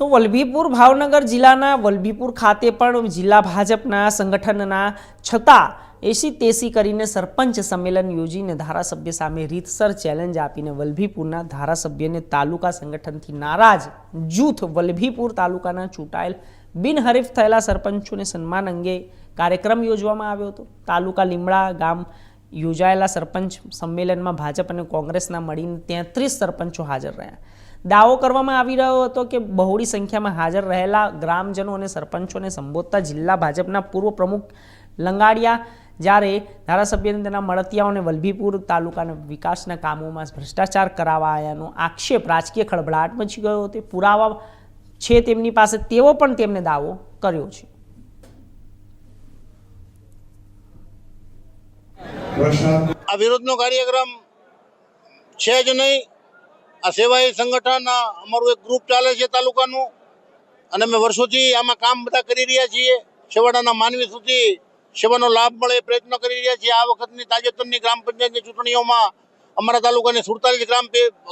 તો વલભીપુર ભાવનગર જિલ્લાના વલભીપુર ખાતે પણ જિલ્લા ભાજપના સંગઠનના છતાં એસી તેસી કરીને સરપંચ સંમેલન યોજીને ધારાસભ્ય સામે રીતસર ચેલેન્જ આપીને વલભીપુરના ધારાસભ્યને તાલુકા સંગઠનથી નારાજ. જૂથ વલભીપુર તાલુકાના ચૂંટાયેલ બિનહરીફ થયેલા સરપંચોને સન્માન અંગે કાર્યક્રમ યોજવામાં આવ્યો હતો. તાલુકા લીમડા ગામ યોજાયેલા સરપંચ સંમેલનમાં ભાજપ અને કોંગ્રેસના મળીને તેત્રીસ સરપંચો હાજર રહ્યા. દાવો કરવામાં આવી રહ્યો હતો કે બહોળી સંખ્યામાં હાજર રહેલા ગ્રામજનો અને સરપંચોને સંબોધતા જિલ્લા ભાજપના પૂર્વ પ્રમુખ લંગાડિયા જ્યારે ધારાસભ્યને તેના મળતિયાઓને વલભીપુર તાલુકાના વિકાસના કામોમાં ભ્રષ્ટાચાર કરાવાયાનો આક્ષેપ રાજકીય ખળભળાટ મચી ગયો હતો. પુરાવા છે તેમની પાસે, તેવો પણ તેમને દાવો કર્યો છે. આ વિરોધનો કાર્યક્રમ છે જ નહીં. આ સેવાય સંગઠન, આ અમારું એક ગ્રુપ ચાલે છે તાલુકાનું. અને અમે વર્ષોથી આમાં કામ બધા કરી રહ્યા છીએ. છેવાડાના માનવી સુધી સેવાનો લાભ મળે એ પ્રયત્ન કરી રહ્યા છીએ. આ વખતની તાજેતરની ગ્રામ પંચાયતની ચૂંટણીઓમાં અમારા તાલુકાની સુડતાલીસ ગ્રામ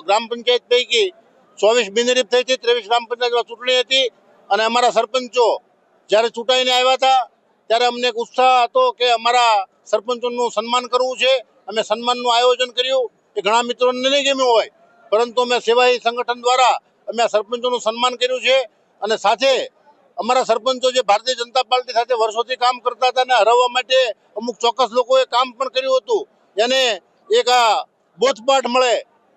ગ્રામ પંચાયત પૈકી ચોવીસ બિનરીફ થઈ હતી. ત્રેવીસ ગ્રામ પંચાયતમાં ચૂંટણી હતી. અને અમારા સરપંચો જ્યારે ચૂંટાઈને આવ્યા હતા ત્યારે અમને એક ઉત્સાહ હતો કે અમારા સરપંચોનું સન્માન કરવું છે. અમે સન્માનનું આયોજન કર્યું. એ ઘણા મિત્રોને નહીં ગમ્યું હોય. પરંતુ અમે સેવાય સંગઠન દ્વારા અમે આ સરપંચોનું સન્માન કર્યું છે. અને સાથે અમારા સરપંચો જે ભારતીય જનતા પાર્ટી સાથે વર્ષોથી કામ કરતા હતા અને હરાવવા માટે અમુક ચોક્કસ લોકોએ કામ પણ કર્યું હતું. એને એક આ બોધપાઠ મળે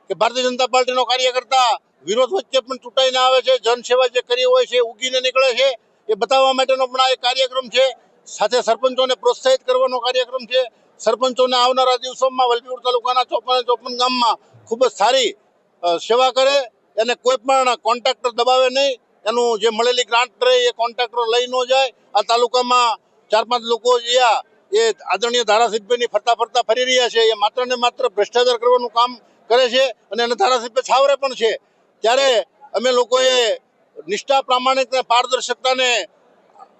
કે ભારતીય જનતા પાર્ટીનો કાર્યકર્તા વિરોધ વચ્ચે પણ ચૂંટાઈને આવે છે. જનસેવા જે કરી હોય છે, ઉગીને નીકળે છે, એ બતાવવા માટેનો પણ આ એક કાર્યક્રમ છે. સાથે સરપંચોને પ્રોત્સાહિત કરવાનો કાર્યક્રમ છે. સરપંચોને આવનારા દિવસોમાં વલભીપુર તાલુકાના ચોપન ચોપન ગામમાં ખૂબ જ સારી સેવા કરે એને કોઈ પણ કોન્ટ્રાક્ટર દબાવે નહીં. એનું જે મળેલી ગ્રાન્ટ રહે એ કોન્ટ્રાક્ટર લઈ ન જાય. આ તાલુકામાં ચાર પાંચ લોકો જ્યાં એ આદરણીય ધારાસભ્યની ફરતા ફરતા ફરી રહ્યા છે. એ માત્ર ને માત્ર ભ્રષ્ટાચાર કરવાનું કામ કરે છે અને એને ધારાસભ્ય છાવરે પણ છે. ત્યારે અમે લોકોએ નિષ્ઠા પ્રામાણિક પારદર્શકતાને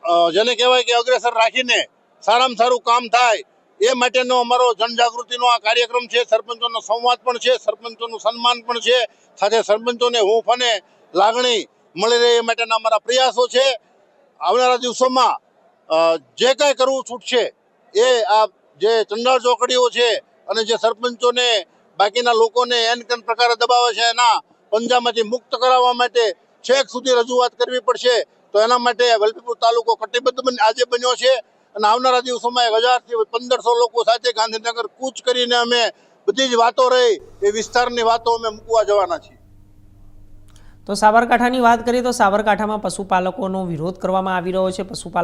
જેને કહેવાય કે અગ્રેસર રાખીને સારામાં સારું કામ થાય, એ માટેનો અમારો જનજાગૃતિનો આ કાર્યક્રમ છે. સરપંચોનો સંવાદ પણ છે, સરપંચોનું સન્માન પણ છે. સાથે સરપંચોને હૂંફ અને લાગણી મળી રહે એ માટેના અમારા પ્રયાસો છે. આવનારા દિવસોમાં જે કાંઈ કરવું છૂટશે, એ આ જે ચંડાળ ચોકડીઓ છે અને જે સરપંચોને બાકીના લોકોને એન કન પ્રકારે દબાવે છે એના પંજામાંથી મુક્ત કરાવવા માટે છેક સુધી રજૂઆત કરવી પડશે તો એના માટે વલભીપુર તાલુકો કટિબદ્ધ આજે બન્યો છે અને આવનારા દિવસોમાં એક હજારથી પંદરસો લોકો સાથે ગાંધીનગર કૂચ કરીને અમે બધી જ વાતો રહી, એ વિસ્તારની વાતો અમે મૂકવા જવાના છીએ. તો સાબરકાંઠાની વાત કરીએ તો સાબરકાંઠામાં પશુપાલકોનો વિરોધ કરવામાં આવી રહ્યો છે. પશુપાલકો